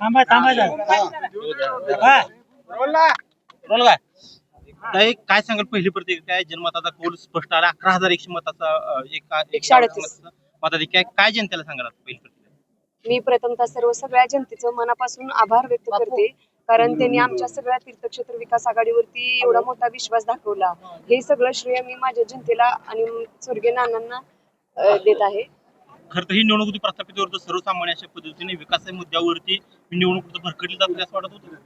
थांबा थांबा जरा. हा. रोल काय ताई, काय सांगाल पहिली प्रतिक्रिया काय जनमताचा कौल स्पष्ट आला? अकरा हजार एकशे मताचा एकशे अडतीस. काय जनतेला सांगाल पहिली प्रतिक्रिया मी प्रथमतः सर्व सगळ्या जनतेचं मनापासून आभार व्यक्त करते. कारण त्यांनी आमच्या सगळ्या तीर्थक्षेत्र विकास आघाडीवरती एवढा मोठा विश्वास दाखवला. हे सगळं श्रेय मी माझ्या जनतेला आणि स्वर्गीय नानांना देत आहे. खरं तर ही निवडणूक होती प्रस्थापित होतं सर्वसामान्य अशा पद्धतीने विकास मुद्द्यावरती ही निवडणूक होती भरकटली जाते असं वाटत होतं.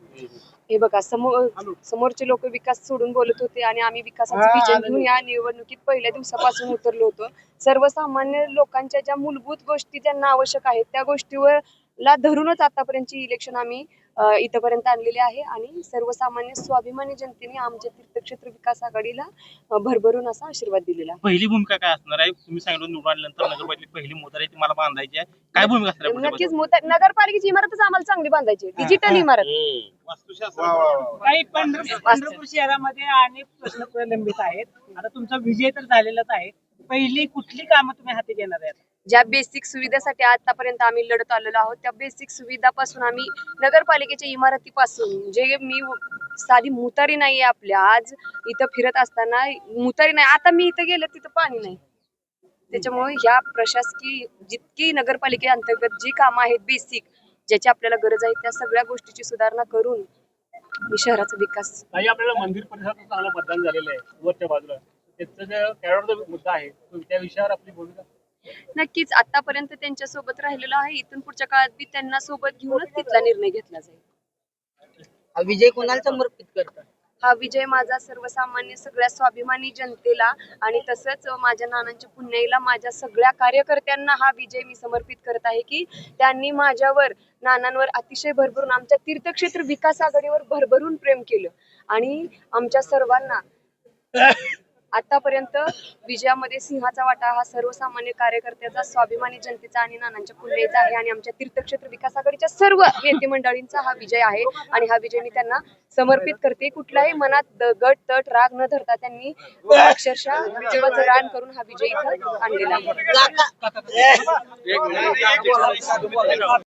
हे बघा समोर समोरचे लोक विकास सोडून बोलत होते आणि आम्ही विकासाचं विजन घेऊन या निवडणुकीत पहिल्या दिवसापासून उतरलो होतो. सर्वसामान्य लोकांच्या ज्या मूलभूत गोष्टी त्यांना आवश्यक आहेत त्या गोष्टीवर ला धरूनच आतापर्यंतची इलेक्शन आम्ही इथपर्यंत आणलेली आहे. आणि सर्वसामान्य स्वाभिमानी जनतेने आमच्या तीर्थक्षेत्र विकास आघाडीला भरभरून असा आशीर्वाद दिलेला आहे. पहिली भूमिका काय असणार आहे? तुम्ही सांगितलं निवडून आल्यानंतर नगरपालिकेची पहिली मोटार आहे ती मला बांधायची आहे. काय भूमिका असणार आहे पुढच्या नक्कीच मोठ्या- नगरपालिकेची इमारतच आम्हाला चांगली बांधायची डिजिटल इमारत. काही पंढरपूर शहरामध्ये अनेक प्रश्न प्रलंबित आहेत. आता तुमचा विजय तर झालेलाच आहे. पहिली कुठली कामं तुम्ही हाती घेणार आहेत? ज्या बेसिक सुविधेसाठी आतापर्यंत आम्ही लढत आलेलो आहोत त्या बेसिक सुविधापासून आम्ही नगरपालिकेच्या इमारतीपासून जे मी साधी मुतारी नाहीये आपल्या आज इथं फिरत असताना मुतारी नाही आता मी इथं गेलं तिथं पाणी नाही. त्याच्यामुळे ह्या प्रशासकीय जितकी नगरपालिके अंतर्गत जी कामं आहेत बेसिक ज्याची आपल्याला गरज आहे त्या सगळ्या गोष्टीची सुधारणा करून मी शहराचा विकास काही आपल्याला मंदिर परिसरात चांगलं मतदान झालेलं आहे वरच्या बाजूला. त्याचा जे कॅरोडचा मुद्दा आहे त्या विषयावर आपली भूमिका नक्कीच आतापर्यंत त्यांच्यासोबत राहिलेलो आहे. इथून पुढच्या काळात बी त्यांना सोबत घेऊनच तिथला निर्णय घेतला जाईल. हा विजय कोणाला समर्पित करतात? हा विजय माझा सर्वसामान्य सगळ्या स्वाभिमानी जनतेला आणि तसंच माझ्या नानांच्या पुण्याईला माझ्या सगळ्या कार्यकर्त्यांना हा विजय मी समर्पित करत आहे की त्यांनी माझ्यावर नानांवर अतिशय भरभरून आमच्या तीर्थक्षेत्र विकास आघाडीवर भरभरून प्रेम केलं. आणि आमच्या सर्वांना आतापर्यंत विजयामध्ये सिंहाचा वाटा हा सर्वसामान्य कार्यकर्त्याचा स्वाभिमानी जनतेचा आणि नानांच्या पुण्याचा आहे आणि आमच्या तीर्थक्षेत्र विकास आघाडीच्या सर्व नेते मंडळींचा हा विजय आहे आणि हा विजय मी त्यांना समर्पित करते. कुठल्याही मनात गट तट राग न धरता त्यांनी अक्षरशः विजयाचं रान करून हा विजय इथं आणलेला आहे.